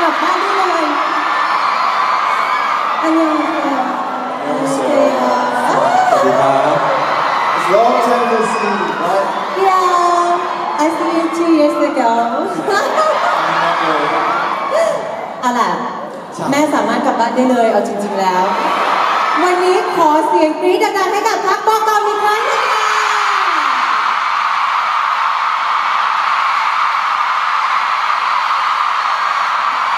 กลับบ้านได้เลยอันยองเซีย It's long time no see, right? Yeah, I see you two years ago เอาล่ะแม่สามารถกลับบ้านได้เลยเอาจริง ๆแล้ว วันนี้ขอเสียงกรี๊ดดังๆให้กับพักบอกกองอีกครั้งหนึง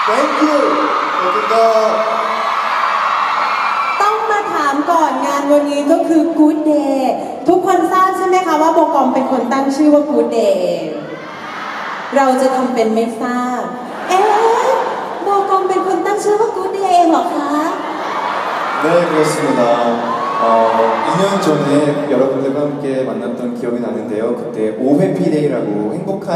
ค่ะ Thank you. 감사합니다. ต้องมาถามก่อนงานวันนี้ก็คือ Good Day ทุกคนทราบใช่ไหมคะว่าโบกอมเป็นคนตั้งชื่อว่า Good Day เราจะทำเป็นไม่ทราบ เอ๊ะโบกอมเป็นคนตั้งชื่อว่า Good Day เองเหรอคะ 네, 그렇습니다. 어, 2년 전에 여러분들과 함께 만났던 기억이 나는데요. 그때 오해피데이라고 행복한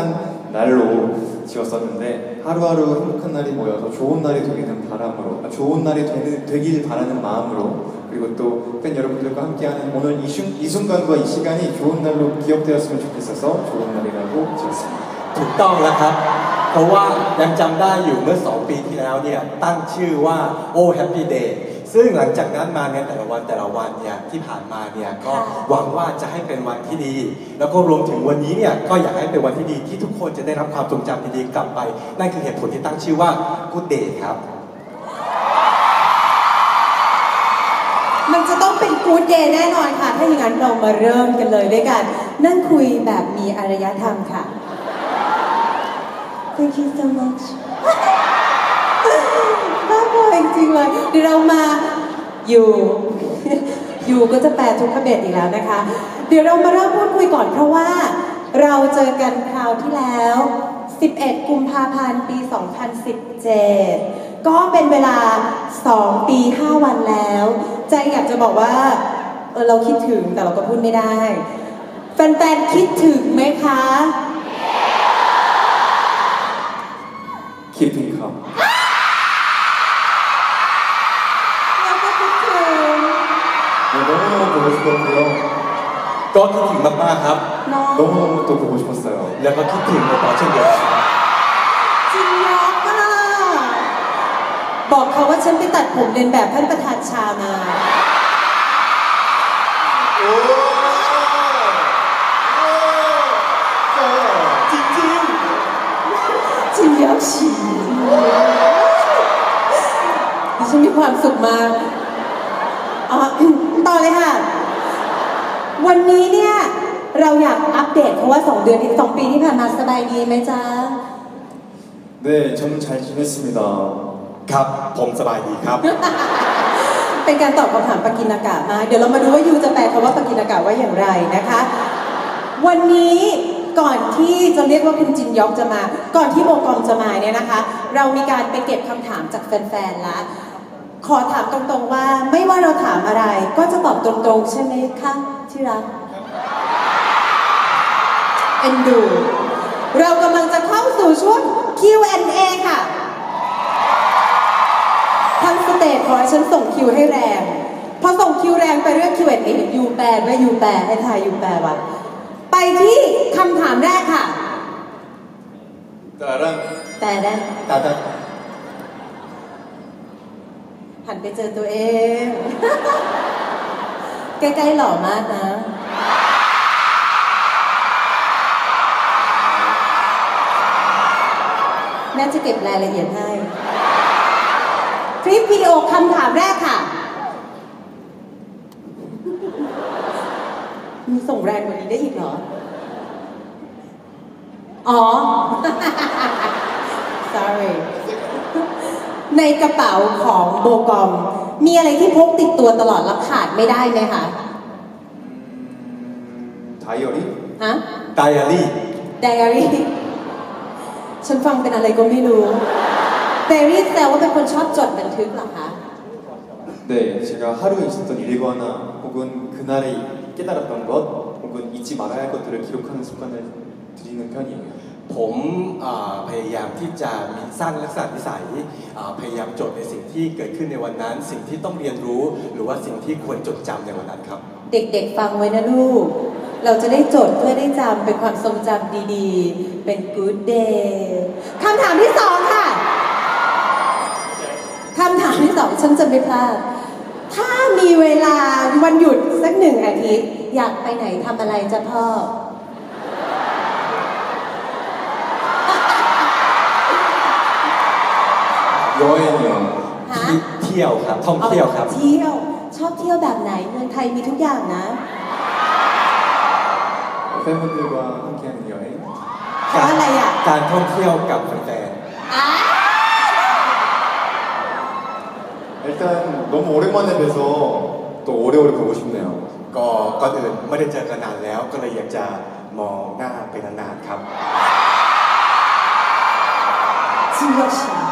날로 지었었는데 하루하루 행복한 날이 모여서 좋은 날이 되기는 바람으로 아, 좋은 날이 되는, 되길 바라는 마음으로 그리고 또 팬 여러분들과 함께하는 오늘 이, 순, 이 순간과 이 시간이 좋은 날로 기억되었으면 좋겠어서 좋은 날이라고 지었습니다. ถูกต้องแล้วครับ เพราะว่ายังจำได้อยู่เมื่อ 2 ปีที่แล้วเนี่ยตั้งชื่อว่าโอ้ Happy Day ซึ่งหลังจากนั้นมาในแต่ละวันแต่ละวันเนี่ยที่ผ่านมาเนี่ยก็ค่ะหวังว่าจะให้เป็นวันที่ดี แล้วก็รวมถึงวันนี้เนี่ยก็อยากให้เป็นวันที่ดีที่ทุกคนจะได้รับความทรงจำดีๆกลับไปนั่นคือเหตุผลที่ตั้งชื่อว่า Good Day ครับ มันจะต้องเป็น Good Day แน่นอนค่ะ ถ้าอย่างนั้นเรามาเริ่มกันเลยด้วยกัน นั่งคุยแบบมีอารยธรรมค่ะ Thank you so much บ้าบอ จริงเลยเดี๋ยวเรามาอยู่อยู่ก็จะแปลทุกขเบตอีกแล้วนะคะ เดี๋ยวเรามาเริ่มพูดคุยก่อนเพราะว่าเราเจอกันคราวที่แล้ว 11 กุมภาพันธ์ ปี 2017 ก็เป็นเวลา 2 ปี 5 วันแล้ว ใจอยากจะบอกว่าเออเราคิดถึงแต่เราก็พูดไม่ได้ แฟนๆ คิดถึงไหมคะ 너무너무 보고 싶었고요. ก็คิดถึงมากๆครับ น้อง 너무너무 또 보고 싶었어요. แล้วก็คิดถึงโอปอเช่นเดียวกัน จริงยอกอ่ะบอกเขาว่าฉันไปตัดผมเรียนแบบท่านประธานชามา 오! 오! 찡찡! จริงยอกฉีดิฉันมีความสุขมากอ๋อ ต่อเลยค่ะ วันนี้เนี่ย เราอยากอัปเดตเพราะว่า 2 เดือนที่สองปีที่ผ่านมาสบายดีไหมจ๊ะ 네, 저는 잘 지냈습니다. ครับ ผมสบายดีครับ เป็นการตอบคำถามปากินากะมากเดี๋ยวเรามาดูว่ายูจะแปลคำว่าปากินากะว่าอย่างไรนะคะ วันนี้ก่อนที่จะเรียกว่าคุณจินยอกจะมา ก่อนที่โบกอมจะมาเนี่ยนะคะ เรามีการไปเก็บคำถามจากแฟนๆแล้ว ขอถามตรงๆว่าไม่ว่าเราถามอะไร ก็จะตอบตรงๆ ใช่ไหมคะที่รักเอ็นดู เรากำลังจะเข้าสู่ช่วง Q&A ค่ะทั้งสเตจขอให้ฉันส่งคิวให้แรง พอส่งคิวแรงไปเรื่อง Q&A ยูแปลว่ายูแปลให้ทายยูแปลว่าไปที่คำถามแรกค่ะ따란แต่แรกแต่แต่ หันไปเจอตัวเอง ใกล้ๆหล่อมากนะ แม่จะเก็บรายละเอียดให้ คลิปวิดีโอคำถามแรกค่ะ มีส่งแรงกว่านี้ได้อีกเหรอ อ๋อ sorry ในกระเป๋าของโบกอม มีอะไรที่พกติดตัวตลอดแล้วขาดไม่ได้ไหมคะ 다이어리? ฮะ ไดอารี่ ไดอารี่ ฉันฟังเป็นอะไรก็ไม่รู้ไดอารี่แปลว่าเป็นคนชอบจดบันทึกเหรอคะ 네, 제가 하루에 있었던 일과나 혹은 그날에 깨달았던 것 혹은 잊지 말아야 할 것들을 기록하는 습관을 들이는 편이에요. ผมอ่าพยายามที่จะมีสร้างลักษณะนิสัยอ่าพ ที่เกิดขึ้นในวันนั้น สิ่งที่ต้องเรียนรู้ หรือว่าสิ่งที่ควรจดจำในวันนั้นครับ เด็กๆ ฟังไว้นะลูก เราจะได้จดเพื่อได้จำเป็นความทรงจำดีๆ เป็น good day คำถามที่สองค่ะ คำถามที่สองฉันจะไม่พลาด ถ้ามีเวลาวันหยุดสักหนึ่งอาทิตย์ อยากไปไหนทำอะไรจะพ่อ 여행이요. ฮะ ที่เที่ยวครับท่องเที่ยวครับ เที่ยว ชอบเที่ยวแบบไหน เมืองไทยมีทุกอย่างนะ 팬분들과 함께하는 여행. เพราะอะไรอ่ะ การท่องเที่ยวกับแฟน อ่า 일단 너무 오랜만에 뵈서 또 오래오래 보고 싶네요. ๆก็ก่อนอื่นไม่ได้เจอกันนานแล้ว ก็เลยอยากจะมองหน้าไปนานๆครับ 진혁 씨